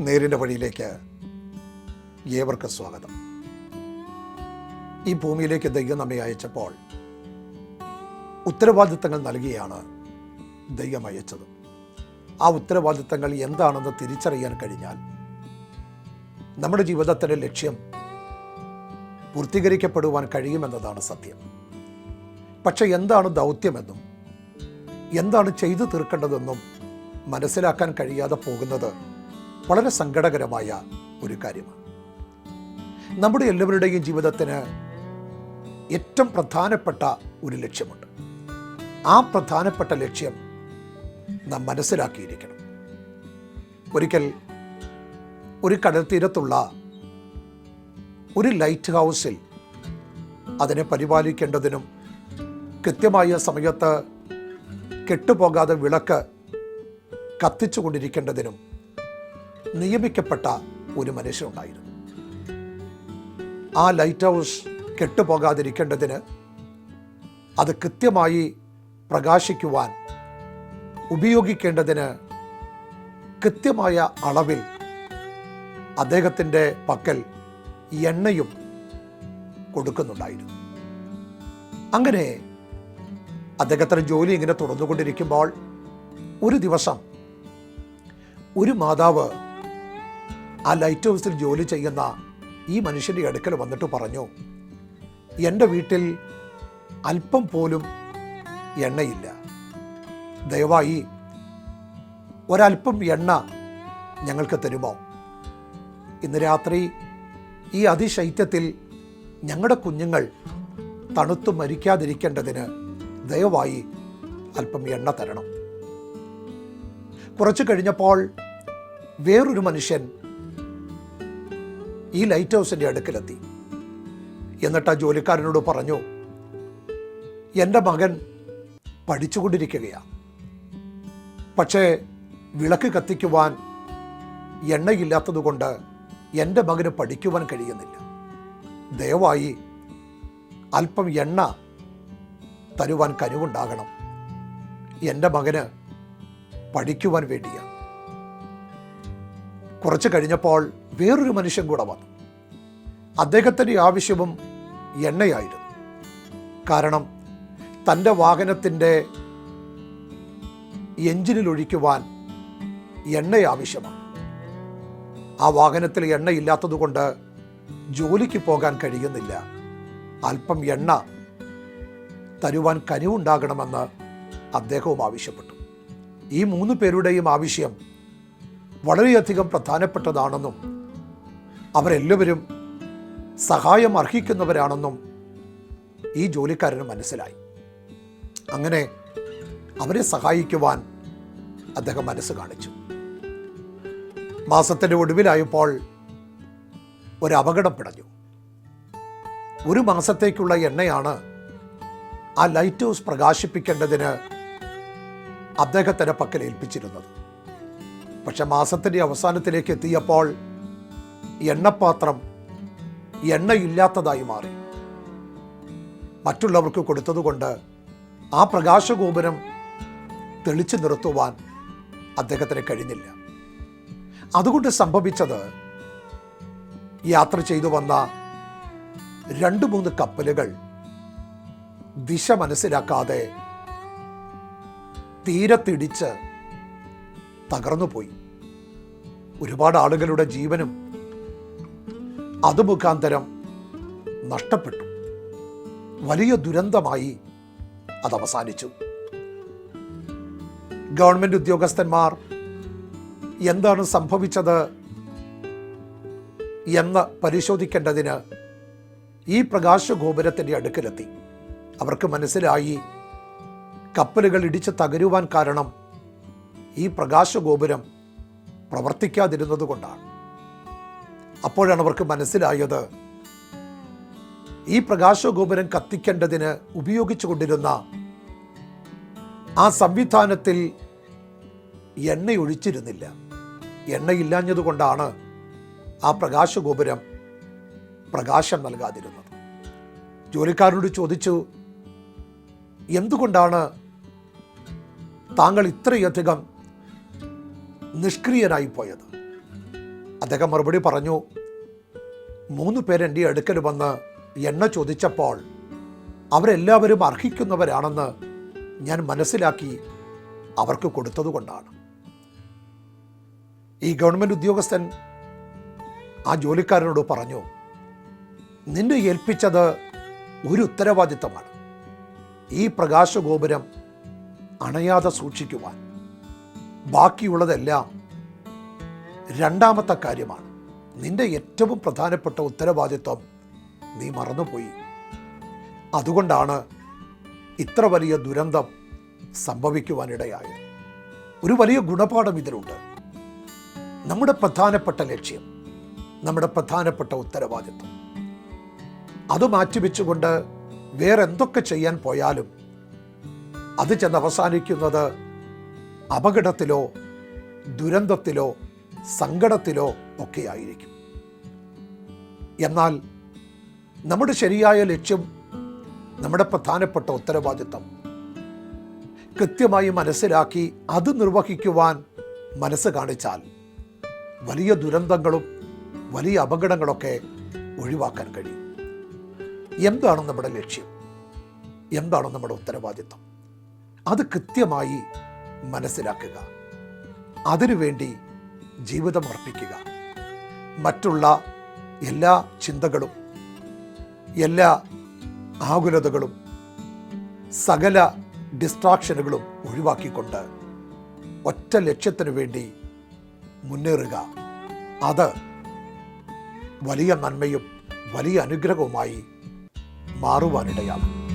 നേരിന്റെ വഴിയിലേക്ക് ഏവർക്കും സ്വാഗതം. ഈ ഭൂമിയിലേക്ക് ദൈവം നമ്മെ അയച്ചപ്പോൾ ഉത്തരവാദിത്തങ്ങൾ നൽകിയാണ് ദൈവം അയച്ചത്. ആ ഉത്തരവാദിത്തങ്ങൾ എന്താണെന്ന് തിരിച്ചറിയാൻ കഴിഞ്ഞാൽ നമ്മുടെ ജീവിതത്തിന്റെ ലക്ഷ്യം പൂർത്തീകരിക്കപ്പെടുവാൻ കഴിയുമെന്നതാണ് സത്യം. പക്ഷേ എന്താണ് ദൗത്യമെന്നും എന്താണ് ചെയ്തു തീർക്കേണ്ടതെന്നും മനസ്സിലാക്കാൻ കഴിയാതെ പോകുന്നത് വളരെ സങ്കടകരമായ ഒരു കാര്യമാണ്. നമ്മുടെ എല്ലാവരുടെയും ജീവിതത്തിന് ഏറ്റവും പ്രധാനപ്പെട്ട ഒരു ലക്ഷ്യമുണ്ട്. ആ പ്രധാനപ്പെട്ട ലക്ഷ്യം നാം മനസ്സിലാക്കിയിരിക്കണം. ഒരിക്കൽ ഒരു കടൽ തീരത്തുള്ള ഒരു ലൈറ്റ് ഹൗസിൽ അതിനെ പരിപാലിക്കേണ്ടതിനും കൃത്യമായ സമയത്ത് കെട്ടുപോകാതെ വിളക്ക് കത്തിച്ചു കൊണ്ടിരിക്കേണ്ടതിനും നിയമിക്കപ്പെട്ട ഒരു മനുഷ്യനുണ്ടായിരുന്നു. ആ ലൈറ്റ് ഹൗസ് കെട്ടുപോകാതിരിക്കേണ്ടതിന് അത് കൃത്യമായി പ്രകാശിക്കുവാൻ ഉപയോഗിക്കേണ്ടതിന് കൃത്യമായ അളവിൽ അദ്ദേഹത്തിന്റെ പക്കൽ എണ്ണയും കൊടുക്കുന്നുണ്ടായിരുന്നു. അങ്ങനെ അദ്ദേഹത്തിന്റെ ജോലി ഇങ്ങനെ തുടർന്നുകൊണ്ടിരിക്കുമ്പോൾ ഒരു ദിവസം ഒരു മാതാവ് ആ ലൈറ്റ് ഹൗസിൽ ജോലി ചെയ്യുന്ന ഈ മനുഷ്യന്റെ അടുക്കൽ വന്നിട്ട് പറഞ്ഞു എന്റെ വീട്ടിൽ അല്പം പോലും എണ്ണയില്ല. ദയവായി ഒരല്പം എണ്ണ ഞങ്ങൾക്ക് തരുമോ? ഇന്ന് രാത്രി ഈ അതിശൈത്യത്തിൽ ഞങ്ങളുടെ കുഞ്ഞുങ്ങൾ തണുത്തു മരിക്കാതിരിക്കേണ്ടതിന് ദയവായി അല്പം എണ്ണ തരണം. കുറച്ചു കഴിഞ്ഞപ്പോൾ വേറൊരു മനുഷ്യൻ ഈ ലൈറ്റ് ഹൗസിന്റെ അടുക്കലെത്തി. എന്നിട്ട് ആ ജോലിക്കാരനോട് പറഞ്ഞു എന്റെ മകൻ പഠിച്ചുകൊണ്ടിരിക്കുകയാണ് പക്ഷേ വിളക്ക് കത്തിക്കുവാൻ എണ്ണയില്ലാത്തതുകൊണ്ട് എന്റെ മകന് പഠിക്കുവാൻ കഴിയുന്നില്ല. ദയവായി അല്പം എണ്ണ തരുവാൻ കനിവുണ്ടാകണം. എന്റെ മകന് പഠിക്കുവാൻ വേണ്ടിയാണ് കുറച്ച് കഴിഞ്ഞപ്പോൾ വേറൊരു മനുഷ്യൻ കൂടെ വന്നു. അദ്ദേഹത്തിന്റെ ആവശ്യവും എണ്ണയായിരുന്നു. കാരണം തന്റെ വാഹനത്തിന്റെ എഞ്ചിനിൽ ഒഴിക്കുവാൻ എണ്ണ ആവശ്യമാണ്. ആ വാഹനത്തിൽ എണ്ണ ഇല്ലാത്തതുകൊണ്ട് ജോലിക്ക് പോകാൻ കഴിയുന്നില്ല. അല്പം എണ്ണ തരുവാൻ കനിവുണ്ടാകണമെന്ന് അദ്ദേഹവും ആവശ്യപ്പെട്ടു. ഈ മൂന്ന് പേരുടെയും ആവശ്യം വളരെയധികം പ്രധാനപ്പെട്ടതാണെന്നും അവരെല്ലാവരും സഹായം അർഹിക്കുന്നവരാണെന്നും ഈ ജോലിക്കാരന് മനസ്സിലായി. അങ്ങനെ അവരെ സഹായിക്കുവാൻ അദ്ദേഹം മനസ്സ് കാണിച്ചു. മാസത്തിന്റെ ഒടുവിലായപ്പോൾ ഒരു പിടഞ്ഞു. ഒരു മാസത്തേക്കുള്ള എണ്ണയാണ് ആ ലൈറ്റ് ഹൗസ് പ്രകാശിപ്പിക്കേണ്ടതിന് അദ്ദേഹത്തിന്റെ പക്കൽ ഏൽപ്പിച്ചിരുന്നത് പക്ഷെ മാസത്തിന്റെ അവസാനത്തിലേക്ക് എത്തിയപ്പോൾ എണ്ണപ്പാത്രം എണ്ണയില്ലാത്തതായി മാറി. മറ്റുള്ളവർക്ക് കൊടുത്തതുകൊണ്ട് ആ പ്രകാശഗോപുരം തെളിച്ചു നിർത്തുവാൻ അദ്ദേഹത്തിന് കഴിഞ്ഞില്ല. അതുകൊണ്ട് സംഭവിച്ചത് യാത്ര ചെയ്തു വന്ന രണ്ട് മൂന്ന് കപ്പലുകൾ ദിശ മനസ്സിലാക്കാതെ തീരത്തിടിച്ച് തകർന്നുപോയി. ഒരുപാട് ആളുകളുടെ ജീവനും അത് മുഖാന്തരം നഷ്ടപ്പെട്ടു. വലിയ ദുരന്തമായി അത് അവസാനിച്ചു. ഗവൺമെന്റ് ഉദ്യോഗസ്ഥന്മാർ എന്താണ് സംഭവിച്ചത് എന്ന് പരിശോധിക്കേണ്ടതിന് ഈ പ്രകാശഗോപുരത്തിന്റെ അടുക്കലെത്തി. അവർക്ക് മനസ്സിലായി കപ്പലുകൾ ഇടിച്ച് തകരുവാൻ കാരണം ഈ പ്രകാശഗോപുരം പ്രവർത്തിക്കാതിരുന്നത് കൊണ്ടാണ്. അപ്പോഴാണ് അവർക്ക് മനസ്സിലായത്. ഈ പ്രകാശഗോപുരം കത്തിക്കേണ്ടതിന് ഉപയോഗിച്ചു കൊണ്ടിരുന്ന ആ സംവിധാനത്തിൽ എണ്ണയൊഴിച്ചിരുന്നില്ല. എണ്ണയില്ലാഞ്ഞതുകൊണ്ടാണ് ആ പ്രകാശഗോപുരം പ്രകാശം നൽകാതിരുന്നത്. ജോലിക്കാരോട് ചോദിച്ചു എന്തുകൊണ്ടാണ് താങ്കൾ ഇത്രയധികം നിഷ്ക്രിയനായി പോയത്? അദ്ദേഹം മറുപടി പറഞ്ഞു മൂന്ന് പേരെന്റെ അടുക്കൽ വന്ന് എണ്ണ ചോദിച്ചപ്പോൾ അവരെല്ലാവരും അർഹിക്കുന്നവരാണെന്ന് ഞാൻ മനസ്സിലാക്കി അവർക്ക് കൊടുത്തതുകൊണ്ടാണ് ഈ ഗവൺമെന്റ് ഉദ്യോഗസ്ഥൻ ആ ജോലിക്കാരനോട് പറഞ്ഞു നിന്നെ ഏൽപ്പിച്ചത് ഒരു ഉത്തരവാദിത്തമാണ്. ഈ പ്രകാശഗോപുരം അണയാതെ സൂക്ഷിക്കുവാൻ. ബാക്കിയുള്ളതെല്ലാം രണ്ടാമത്തെ കാര്യമാണ്. നിന്റെ ഏറ്റവും പ്രധാനപ്പെട്ട ഉത്തരവാദിത്വം നീ മറന്നുപോയി. അതുകൊണ്ടാണ് ഇത്ര വലിയ ദുരന്തം സംഭവിക്കുവാനിടയായത്. ഒരു വലിയ ഗുണപാഠം ഇതിലുണ്ട്. നമ്മുടെ പ്രധാനപ്പെട്ട ലക്ഷ്യം നമ്മുടെ പ്രധാനപ്പെട്ട ഉത്തരവാദിത്വം. അത് മാറ്റിവെച്ചുകൊണ്ട് വേറെ എന്തൊക്കെ ചെയ്യാൻ പോയാലും അത് ചെന്ന് അവസാനിക്കുന്നത് അപകടത്തിലോ ദുരന്തത്തിലോ സങ്കടത്തിലോ ഒക്കെയായിരിക്കും. എന്നാൽ നമ്മുടെ ശരിയായ ലക്ഷ്യം നമ്മുടെ പ്രധാനപ്പെട്ട ഉത്തരവാദിത്തം കൃത്യമായി മനസ്സിലാക്കി അത് നിർവഹിക്കുവാൻ മനസ്സ് കാണിച്ചാൽ വലിയ ദുരന്തങ്ങളും വലിയ അപകടങ്ങളൊക്കെ ഒഴിവാക്കാൻ കഴിയും. എന്താണ് നമ്മുടെ ലക്ഷ്യം? എന്താണ് നമ്മുടെ ഉത്തരവാദിത്തം? അത് കൃത്യമായി മനസ്സിലാക്കുക. അതിനുവേണ്ടി ജീവിതം അർപ്പിക്കുക മറ്റുള്ള എല്ലാ ചിന്തകളും എല്ലാ ആകുലതകളും സകല ഡിസ്ട്രാക്ഷനുകളും ഒഴിവാക്കിക്കൊണ്ട് ഒറ്റ ലക്ഷ്യത്തിനു വേണ്ടി മുന്നേറുക. അത് വലിയ നന്മയും വലിയ അനുഗ്രഹവുമായി മാറുവാനിടയാണ്